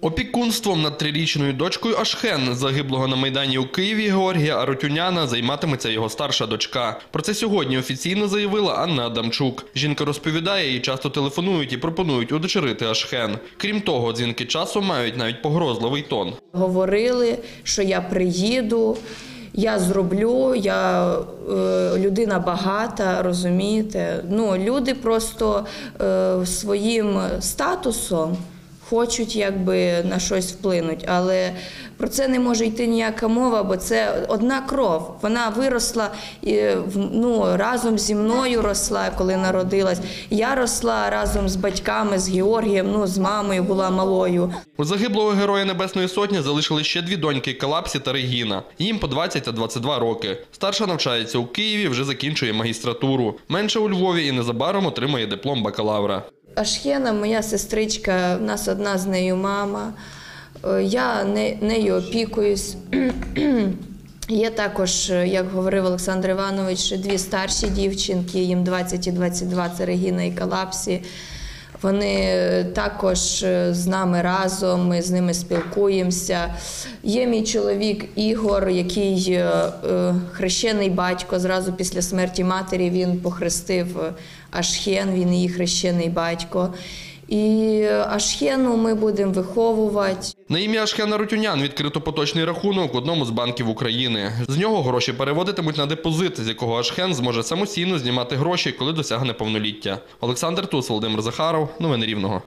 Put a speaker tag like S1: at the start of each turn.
S1: Опікунством над трирічною дочкою Ашхен, загиблого на майдані у Києві Георгія Арутюняна, займатиметься його старша дочка. Про це сьогодні офіційно заявила Анна Адамчук. Жінка розповідає, їй часто телефонують і пропонують удочерити Ашхен. Крім того, дзвінки часу мають навіть погрозливий тон.
S2: Говорили, що я приїду, я зроблю, я е, людина багата, розумієте. Ну, люди просто е, своїм статусом хочуть якби на щось вплинути, але про це не може йти ніяка мова, бо це одна кров. Вона виросла і, в- ну, разом зі мною росла, коли народилась. Я росла разом з батьками, з Георгієм, ну, з мамою була малою.
S1: У загиблого героя Небесної Сотні залишили ще дві доньки Калапсі та Регіна. Їм по 20 та 22 роки. Старша навчається у Києві, вже закінчує магістратуру. Менша у Львові і незабаром отримає диплом бакалавра.
S2: Ашхена, моя сестричка, в нас одна з нею мама. Е, Я не- нею опікуюсь. Є також, е, як говорив Олександр Іванович, дві старші дівчинки, їм 20 і 22, це Регіна і Калапсі. Вони е, також е, з нами разом, ми з ними спілкуємося. Є мій чоловік Ігор, який е, хрещений батько. Зразу після смерті матері він похрестив Ашхен, він її хрещений батько. І Ашхену ми будемо виховувати.
S1: На ім'я Ашхена Рутюнян відкрито поточний рахунок в одному з банків України. З нього гроші переводитимуть на депозит, з якого Ашхен зможе самостійно знімати гроші, коли досягне повноліття. Олександр Тус, Володимир Захаров. Новини Рівного.